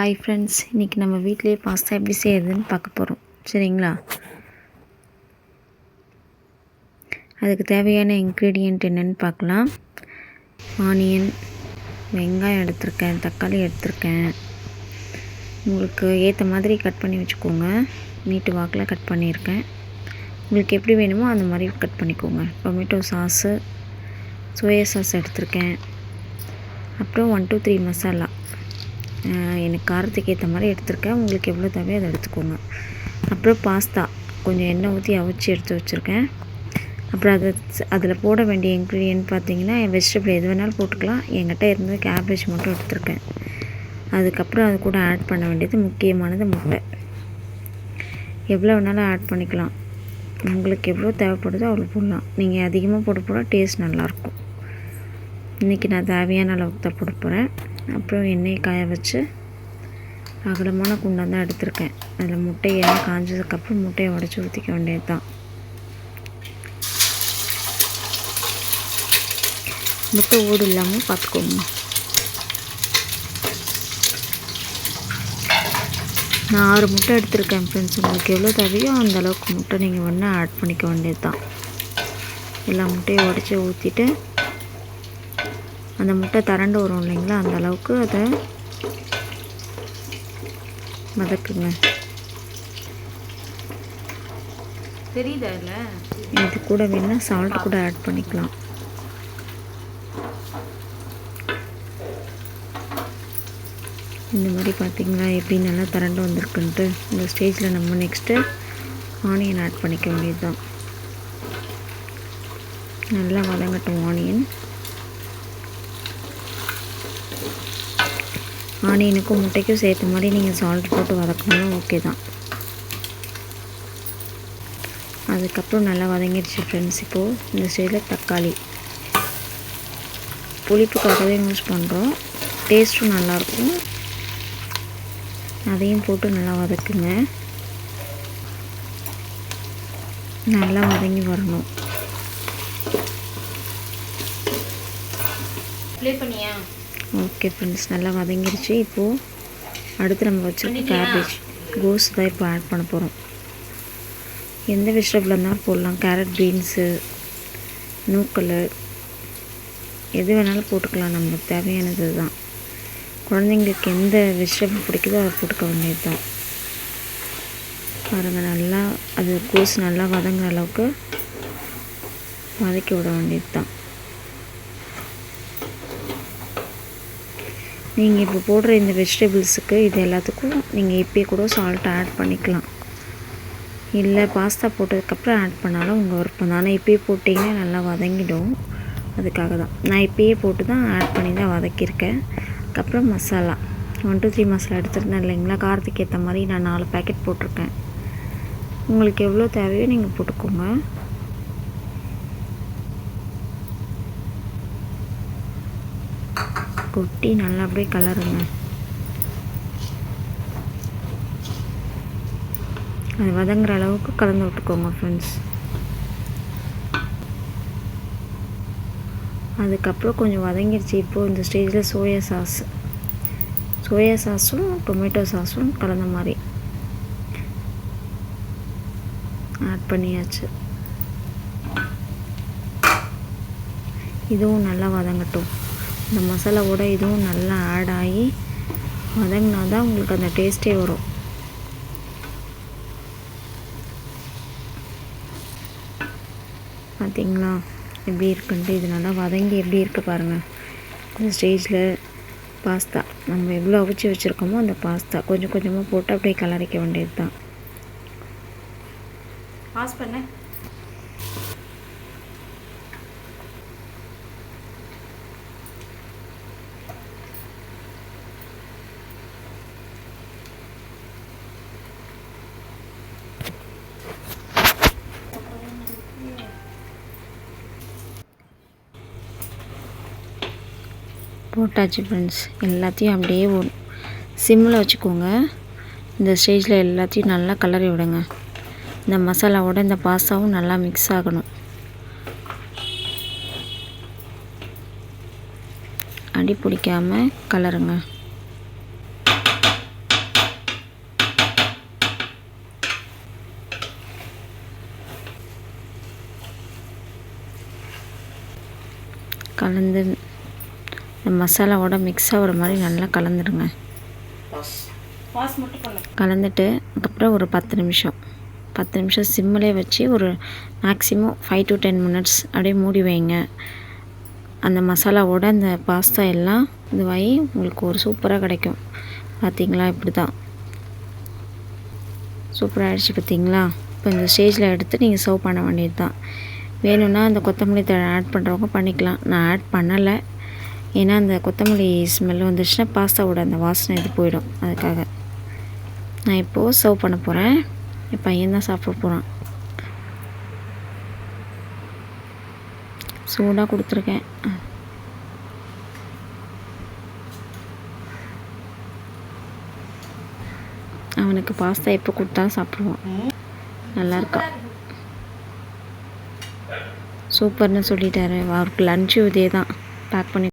Hi friends இன்றைக்கி நம்ம வீட்டிலே பாஸ்தா எப்படி செய்யறதுன்னு பார்க்க போகிறோம் சரிங்களா? அதுக்கு தேவையான இன்க்ரீடியண்ட் என்னென்னு பார்க்கலாம். ஆனியன் வெங்காயம் எடுத்திருக்கேன் தக்காளி எடுத்திருக்கேன். உங்களுக்கு ஏற்ற மாதிரி கட் பண்ணி வச்சுக்கோங்க. நீட்டு வாக்கில் கட் பண்ணியிருக்கேன். உங்களுக்கு எப்படி வேணுமோ அந்த மாதிரி கட் பண்ணிக்கோங்க. டொமேட்டோ சாஸு சோயா சாஸ் எடுத்திருக்கேன். அப்புறம் ஒன் டூ த்ரீ மசாலா எனக்கு காரத்துக்கு ஏற்ற மாதிரி எடுத்திருக்கேன். உங்களுக்கு எவ்வளோ தேவையோ அதை எடுத்துக்கோங்க. அப்புறம் பாஸ்தா. கொஞ்சம் எண்ணெய் ஊற்றி அவிச்சு எடுத்து வச்சுருக்கேன். அப்புறம் அதை அதில் போட வேண்டிய இன்க்ரீடியன்ட் பார்த்தீங்கன்னா வெஜிடபிள் எது வேணாலும் போட்டுக்கலாம். என்கிட்ட இருந்தது கேபேஜ் மட்டும் எடுத்திருக்கேன். அதுக்கப்புறம் அது கூட ஆட் பண்ண வேண்டியது முக்கியமானது முட்டை. எவ்வளோ வேணாலும் ஆட் பண்ணிக்கலாம். உங்களுக்கு எவ்வளோ தேவைப்படுதோ அவ்வளோ போடலாம். நீங்கள் அதிகமாக போட போட டேஸ்ட் நல்லாயிருக்கும். இன்றைக்கி நான் தேவையான அளவுக்கு தான் போட போகிறேன் அப்புறம் எண்ணெயை காய வச்சு அகலமான குண்டாக தான் எடுத்திருக்கேன். அதில் முட்டை எண்ணெய் காஞ்சதுக்கப்புறம் முட்டையை உடச்சி ஊற்றிக்க வேண்டியது தான் முட்டை ஓடு இல்லாமல் பார்த்துக்கோங்க நான் ஆறு முட்டை எடுத்திருக்கேன் ஃப்ரெண்ட்ஸ் உங்களுக்கு எவ்வளோ தேவையோ அந்தளவுக்கு முட்டை நீங்கள் ஒன்று ஆட் பண்ணிக்க வேண்டியது தான் எல்லா முட்டையை உடச்சி ஊற்றிட்டு அந்த முட்டை திரண்டு வரும் இல்லைங்களா? அந்த அளவுக்கு அதை வதக்குங்க. தெரியுதா இல்லை இது கூட வேணால் சால்ட் கூட ஆட் பண்ணிக்கலாம். இந்த மாதிரி பார்த்தீங்களா எப்படி நல்லா திரண்டு வந்திருக்குன்ட்டு. இந்த ஸ்டேஜில் நம்ம நெக்ஸ்ட்டு ஆனியன் ஆட் பண்ணிக்க வேண்டியது தான் நல்லா வதங்கட்டும் ஆனியன் ஆனியனுக்கும் முட்டைக்கும் சேர்த்த மாதிரி நீங்கள் சால்ட் போட்டு வதக்கணும் ஓகே தான். அதுக்கப்புறம் நல்லா வதங்கிடுச்சு ஃப்ரெண்ட்ஸ் இப்போது இந்த ஸ்டேஜில் தக்காளி. புளிப்புக்காகவே யூஸ் பண்ணுறோம் டேஸ்ட்டும் நல்லாயிருக்கும் அதையும் போட்டு நல்லா வதக்குங்க. நல்லா வதங்கி வரணும். ப்ளே பண்ணியா? ஓகே ஃப்ரெண்ட்ஸ் நல்லா வதங்கிருச்சு. இப்போது அடுத்து நம்ம வச்சுருக்க கேபேஜ் கோஸ் தான் இப்போ ஆட் பண்ண போகிறோம் எந்த வெஜிடபிள் இருந்தாலும் போடலாம். கேரட் பீன்ஸு நூக்கல் எது வேணாலும் போட்டுக்கலாம். நம்மளுக்கு தேவையானது தான் குழந்தைங்களுக்கு எந்த வெஜிடபிள் பிடிக்குதோ அதை போட்டுக்க வேண்டியது தான். பாருங்கள் நல்லா அது கோஸ் நல்லா வதங்குற அளவுக்கு வதக்கி விட வேண்டியது தான். நீங்கள் இப்போ போடுற இந்த வெஜிடபிள்ஸுக்கு இது எல்லாத்துக்கும் நீங்கள் இப்போயே கூட சால்ட் ஆட் பண்ணிக்கலாம். இல்லை பாஸ்தா போட்டதுக்கப்புறம் ஆட் பண்ணாலும் உங்கள் விருப்பம் தான். ஆனால் இப்போயே போட்டிங்கன்னா நல்லா வதங்கிடும். அதுக்காக தான். நான் இப்போயே போட்டு தான் ஆட் பண்ணி தான் வதக்கியிருக்கேன். அதுக்கப்புறம் masala. One two three masala எடுத்துருந்தேன் இல்லைங்களா? காரத்துக்கு ஏற்ற மாதிரி நான் நாலு பேக்கெட் போட்டிருக்கேன். உங்களுக்கு எவ்வளோ தேவையோ நீங்கள் போட்டுக்கோங்க. கொட்டி நல்லா அப்படியே கலருங்க. அது வதங்குற அளவுக்கு கலந்து விட்டுக்கோங்க ஃப்ரெண்ட்ஸ் அதுக்கப்புறம் கொஞ்சம் வதங்கிருச்சு. இப்போது இந்த ஸ்டேஜில் சோயா சாஸ் சோயா சாஸும் டொமேட்டோ சாஸும் கலந்த மாதிரி. ஆட் பண்ணியாச்சு. இதுவும் நல்லா வதங்கட்டும். இந்த மசாலாவோட இதுவும் நல்லா ஆட் ஆகி வதங்கினா தான் உங்களுக்கு அந்த டேஸ்ட்டே வரும். பார்த்திங்களா எப்படி இருக்குன்ட்டு இது நல்லா வதங்கி எப்படி இருக்குது பாருங்கள் இந்த ஸ்டேஜில் பாஸ்தா நம்ம எவ்வளோ அவிச்சு வச்சுருக்கோமோ அந்த பாஸ்தா கொஞ்சம் கொஞ்சமாக போட்டு அப்படியே கலரிக்க வேண்டியது தான் பாஸ் பண்ணேன் போட்டாச்சு ஃப்ரெண்ட்ஸ் எல்லாத்தையும் அப்படியே சிம்மில் வச்சுக்கோங்க. இந்த ஸ்டேஜில் எல்லாத்தையும் நல்லா கலரி விடுங்க. இந்த மசாலாவோட இந்த பாஸாவும் நல்லா மிக்ஸ் ஆகணும். அடி பிடிக்காமல் கலருங்க. கலந்து இந்த மசாலாவோட மிக்ஸ் ஆகிற மாதிரி நல்லா கலந்துடுங்க. கலந்துட்டு அதுக்கப்புறம் ஒரு பத்து நிமிஷம். பத்து நிமிஷம் சிம்மிலே வச்சு ஒரு maximum five to ten minutes அப்படியே மூடி வைங்க. அந்த மசாலாவோட அந்த பாஸ்தா எல்லாம் இதுவாகி உங்களுக்கு ஒரு சூப்பராக கிடைக்கும். பார்த்தீங்களா இப்படி தான் சூப்பராக ஆயிடுச்சு பார்த்தீங்களா இப்போ இந்த ஸ்டேஜில் எடுத்து நீங்கள் சர்வ் பண்ண வேண்டியது தான் வேணும்னா அந்த கொத்தமல்லி தழை ஆட் பண்ணுறவங்க பண்ணிக்கலாம். நான் ஆட் பண்ணலை. ஏன்னா அந்த கொத்தமல்லி ஸ்மெல் வந்துச்சுன்னா பாஸ்தாவோட அந்த வாசனை இது போயிடும் அதுக்காக. நான் இப்போது சர்வ் பண்ண போகிறேன் என் பையன் தான் சாப்பிட போகிறான் சூடாக கொடுத்துருக்கேன். அவனுக்கு பாஸ்தா எப்போ கொடுத்தாலும் சாப்பிடுவான். நல்லா இருக்கா சூப்பர்னு சொல்லிட்டாரு. அவருக்கு லஞ்சு இதே தான் பேக் பண்ணி